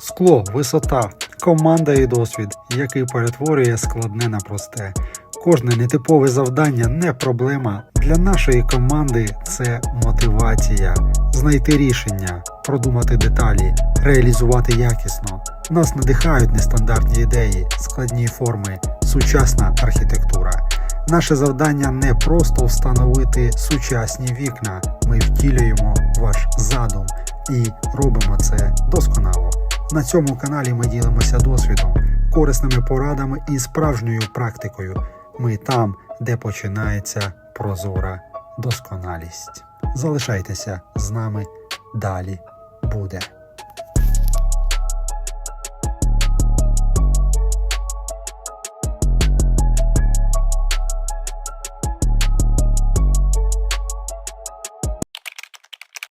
Скло, висота, команда і досвід, який перетворює складне на просте. Кожне нетипове завдання не проблема. Для нашої команди це мотивація, знайти рішення, продумати деталі, реалізувати якісно. Нас надихають нестандартні ідеї, складні форми, сучасна архітектура. Наше завдання не просто встановити сучасні вікна. Ми втілюємо ваш задум і робимо це досконало. На цьому каналі ми ділимося досвідом, корисними порадами і справжньою практикою. Ми там, де починається прозора досконалість. Залишайтеся з нами далі буде.